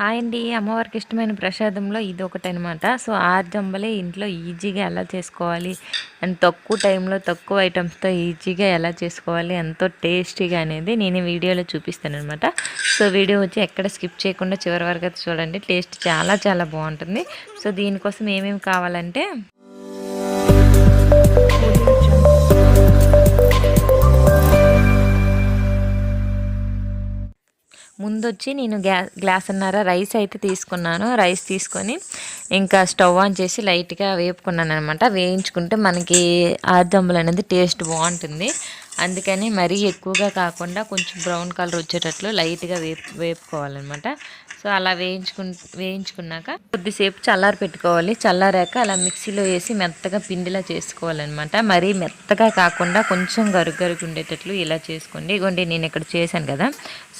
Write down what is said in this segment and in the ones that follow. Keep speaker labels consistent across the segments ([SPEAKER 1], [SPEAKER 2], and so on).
[SPEAKER 1] Hi అండి. అమ్మవారికి ఇష్టమైన ప్రసాదంలో ఇది ఒకటి అనమాట సో ఆర్జంబలే ఇంట్లో ఈజీగా ఎలా చేసుకోవాలి అండ్ తక్కువ టైంలో తక్కువ ఐటమ్స్తో ఈజీగా ఎలా చేసుకోవాలి ఎంతో టేస్టీగా అనేది నేను వీడియోలో చూపిస్తాను అనమాట సో వీడియో వచ్చి ఎక్కడ స్కిప్ చేయకుండా చివరి వరకు అయితే చూడండి. టేస్ట్ చాలా చాలా బాగుంటుంది. సో దీనికోసం ఏమేమి కావాలంటే ముందొచ్చి నేను గ్యా గ్లాసున్నర రైస్ అయితే తీసుకున్నాను. రైస్ తీసుకొని ఇంకా స్టవ్ ఆన్ చేసి లైట్గా వేపుకున్నాను అనమాట వేయించుకుంటే మనకి ఆర్జంబులు అనేది టేస్ట్ బాగుంటుంది. అందుకని మరీ ఎక్కువగా కాకుండా కొంచెం బ్రౌన్ కలర్ వచ్చేటట్లు లైట్గా వేపు వేపుకోవాలన్నమాట. సో అలా వేయించుకు వేయించుకున్నాక కొద్దిసేపు చల్లారి పెట్టుకోవాలి. చల్లారాక అలా మిక్సీలో వేసి మెత్తగా పిండిలా చేసుకోవాలన్నమాట. మరీ మెత్తగా కాకుండా కొంచెం గరుగరుగు ఉండేటట్లు ఇలా చేసుకోండి. ఇగోండి నేను ఇక్కడ చేశాను కదా.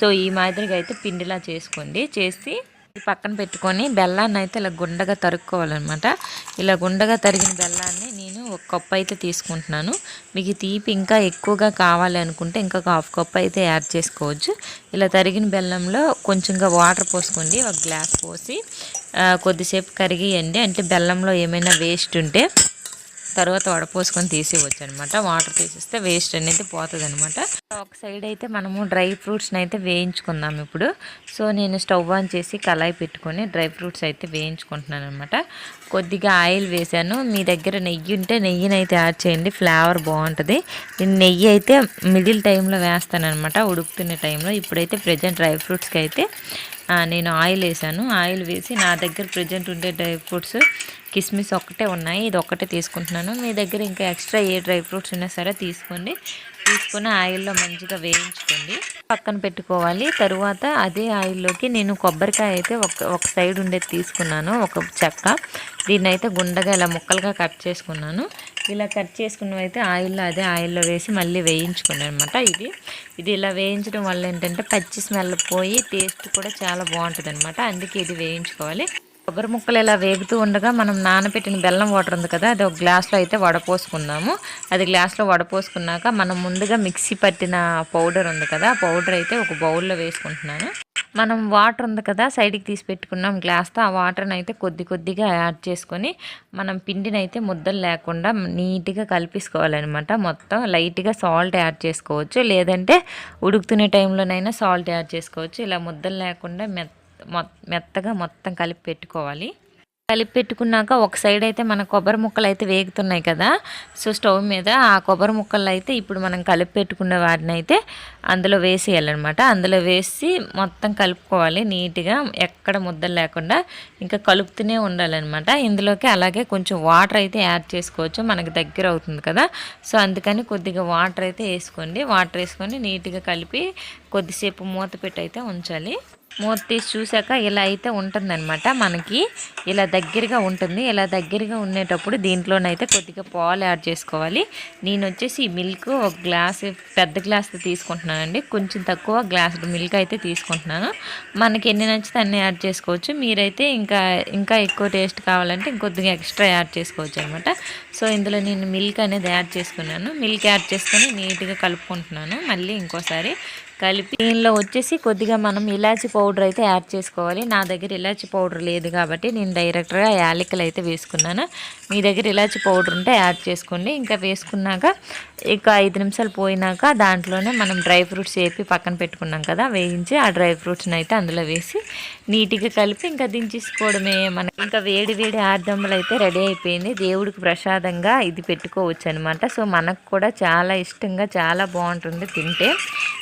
[SPEAKER 1] సో ఈ మాదిరిగా అయితే పిండిలా చేసుకోండి. చేసి పక్కన పెట్టుకొని బెల్లాన్ని అయితే ఇలా గుండగా తరుక్కోవాలన్నమాట. ఇలా గుండగా తరిగిన బెల్లాన్ని ఒక కప్ అయితే తీసుకుంటున్నాను. మీకు తీపి ఇంకా ఎక్కువగా కావాలి అనుకుంటే ఇంకొక హాఫ్ కప్ అయితే యాడ్ చేసుకోవచ్చు. ఇలా తరిగిన బెల్లంలో కొంచెంగా వాటర్ పోసుకోండి. ఒక గ్లాస్ పోసి కొద్దిసేపు కరిగియండి. అంటే బెల్లంలో ఏమైనా వేస్ట్ ఉంటే తర్వాత వడపోసుకొని తీసేవచ్చు అనమాట వాటర్ తీసేస్తే వేస్ట్ అనేది పోతుంది అనమాట ఒక సైడ్ అయితే మనము డ్రై ఫ్రూట్స్ని అయితే వేయించుకుందాం ఇప్పుడు. సో నేను స్టవ్ ఆన్ చేసి కళాయి పెట్టుకొని డ్రై ఫ్రూట్స్ అయితే వేయించుకుంటున్నాను అనమాట కొద్దిగా ఆయిల్ వేసాను. మీ దగ్గర నెయ్యి ఉంటే నెయ్యిని అయితే యాడ్ చేయండి. ఫ్లేవర్ బాగుంటుంది. నేను నెయ్యి అయితే మిడిల్ టైంలో వేస్తానమాట ఉడుకుతున్న టైంలో. ఇప్పుడైతే ప్రజెంట్ డ్రై ఫ్రూట్స్కి అయితే నేను ఆయిల్ వేసాను. ఆయిల్ వేసి నా దగ్గర ప్రజెంట్ ఉండే డ్రై ఫ్రూట్స్ కిస్మిస్ ఒక్కటే ఉన్నాయి. ఇది ఒక్కటే తీసుకుంటున్నాను. మీ దగ్గర ఇంకా ఎక్స్ట్రా ఏ డ్రై ఫ్రూట్స్ ఉన్నా సరే తీసుకోండి. తీసుకుని ఆయిల్లో మంచిగా వేయించుకోండి. పక్కన పెట్టుకోవాలి. తరువాత అదే ఆయిల్లోకి నేను కొబ్బరికాయ అయితే ఒక ఒక సైడ్ ఉండేది తీసుకున్నాను. ఒక చెక్క. దీన్ని అయితే గుండగా ఇలా ముక్కలుగా కట్ చేసుకున్నాను. ఇలా కట్ చేసుకున్నవి అయితే ఆయిల్లో అదే ఆయిల్లో వేసి మళ్ళీ వేయించుకున్నాను అనమాట ఇది. ఇది ఇలా వేయించడం వల్ల ఏంటంటే పచ్చి స్మెల్ పోయి టేస్ట్ కూడా చాలా బాగుంటుంది అందుకే ఇది వేయించుకోవాలి. కొబ్బరి ముక్కలు ఇలా వేగుతూ ఉండగా మనం నానబెట్టిన బెల్లం వాటర్ ఉంది కదా అది ఒక గ్లాస్లో అయితే వడపోసుకుందాము. అది గ్లాస్లో వడపోసుకున్నాక మనం ముందుగా మిక్సీ పట్టిన పౌడర్ ఉంది కదా ఆ పౌడర్ అయితే ఒక బౌల్లో వేసుకుంటున్నాను. మనం వాటర్ ఉంది కదా సైడ్కి తీసి పెట్టుకున్నాం గ్లాస్తో ఆ వాటర్ని అయితే కొద్ది కొద్దిగా యాడ్ చేసుకొని మనం పిండిని అయితే ముద్దలు లేకుండా నీట్గా కలిపించుకోవాలన్నమాట మొత్తం లైట్గా సాల్ట్ యాడ్ చేసుకోవచ్చు లేదంటే ఉడుకుతునే టైంలోనైనా సాల్ట్ యాడ్ చేసుకోవచ్చు. ఇలా ముద్దలు లేకుండా మెత్త మెత్తగా మొత్తం కలిపి పెట్టుకోవాలి. కలిపి పెట్టుకున్నాక ఒక సైడ్ అయితే మన కొబ్బరి ముక్కలు అయితే వేగుతున్నాయి కదా సో స్టవ్ మీద ఆ కొబ్బరి ముక్కలు అయితే ఇప్పుడు మనం కలిపి పెట్టుకున్న వాటిని అయితే అందులో వేసేయాలన్నమాట. అందులో వేసి మొత్తం కలుపుకోవాలి నీట్గా ఎక్కడ ముద్దలు లేకుండా ఇంకా కలుపుతూనే ఉండాలన్నమాట. ఇందులోకి అలాగే కొంచెం వాటర్ అయితే యాడ్ చేసుకోవచ్చు మనకి దగ్గర అవుతుంది కదా. సో అందుకని కొద్దిగా వాటర్ అయితే వేసుకోండి. వాటర్ వేసుకొని నీట్గా కలిపి కొద్దిసేపు మూత పెట్టి అయితే ఉంచాలి. మూత తీసి చూసాక ఇలా అయితే ఉంటుందన్నమాట మనకి. ఇలా దగ్గరగా ఉంటుంది. ఇలా దగ్గరగా ఉండేటప్పుడు దీంట్లోనైతే కొద్దిగా పాలు యాడ్ చేసుకోవాలి. నేను వచ్చేసి మిల్క్ ఒక గ్లాస్ పెద్ద గ్లాస్ తీసుకుంటున్నానండి. కొంచెం తక్కువ గ్లాస్ మిల్క్ అయితే తీసుకుంటున్నాను. మనకి ఎన్ని నచ్చితే అన్నీ యాడ్ చేసుకోవచ్చు. మీరైతే ఇంకా ఇంకా ఎక్కువ టేస్ట్ కావాలంటే ఇంకొద్దిగా ఎక్స్ట్రా యాడ్ చేసుకోవచ్చు అనమాట సో ఇందులో నేను మిల్క్ అనేది యాడ్ చేసుకున్నాను. మిల్క్ యాడ్ చేసుకొని నీట్గా కలుపుకుంటున్నాను. మళ్ళీ ఇంకోసారి కలిపి దీనిలో వచ్చేసి కొద్దిగా మనం ఇలాచి పౌడర్ అయితే యాడ్ చేసుకోవాలి. నా దగ్గర ఇలాచి పౌడర్ లేదు కాబట్టి నేను డైరెక్ట్గా యాలకులు అయితే వేసుకున్నాను. మీ దగ్గర ఇలాచి పౌడర్ ఉంటే యాడ్ చేసుకోండి. ఇంకా వేసుకున్నాక ఇక ఐదు నిమిషాలు పోయినాక దాంట్లోనే మనం డ్రై ఫ్రూట్స్ వేపి పక్కన పెట్టుకున్నాం కదా వేయించి ఆ డ్రై ఫ్రూట్స్ని అయితే అందులో వేసి నీట్గా కలిపి ఇంకా దించేసుకోవడమే మన ఇంకా వేడి వేడి ఆర్దంబలు అయితే రెడీ అయిపోయింది. దేవుడికి ప్రసాదంగా ఇది పెట్టుకోవచ్చు అనమాట సో మనకు కూడా చాలా ఇష్టంగా చాలా బాగుంటుంది తింటే.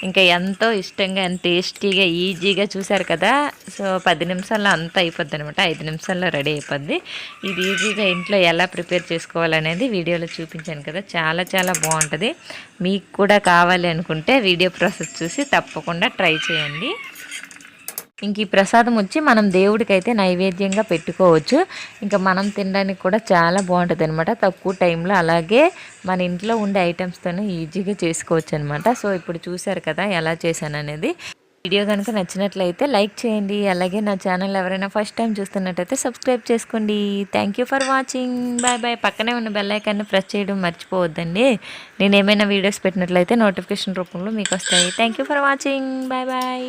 [SPEAKER 1] ఇంకా ఎంతో ఇష్టంగా ఎంత టేస్టీగా ఈజీగా చూశారు కదా. సో పది నిమిషాల్లో అంతా అయిపోద్ది అనమాట ఐదు నిమిషాల్లో రెడీ అయిపోద్ది. ఇది ఈజీగా ఇంట్లో ఎలా ప్రిపేర్ చేసుకోవాలనేది వీడియోలో చూపించాను కదా. చాలా చాలా బాగుంటుంది. మీకు కూడా కావాలి అనుకుంటే వీడియో ప్రాసెస్ చూసి తప్పకుండా ట్రై చేయండి. ఇంక ఈ ప్రసాదం వచ్చి మనం దేవుడికైతే నైవేద్యంగా పెట్టుకోవచ్చు. ఇంకా మనం తినడానికి కూడా చాలా బాగుంటుంది అనమాట తక్కువ టైంలో అలాగే మన ఇంట్లో ఉండే ఐటమ్స్తోనే ఈజీగా చేసుకోవచ్చు అనమాట సో ఇప్పుడు చూసారు కదా ఎలా చేశాను అనేది వీడియో కనుక నచ్చినట్లయితే లైక్ చేయండి. అలాగే నా ఛానల్ ఎవరైనా ఫస్ట్ టైం చూస్తున్నట్టయితే సబ్స్క్రైబ్ చేసుకోండి. Thank for watching bye bye పక్కనే ఉన్న బెల్లైకాన్ని ప్రెస్ చేయడం మర్చిపోవద్దండి. నేను ఏమైనా వీడియోస్ పెట్టినట్లయితే నోటిఫికేషన్ రూపంలో మీకు వస్తాయి. Thank for watching bye bye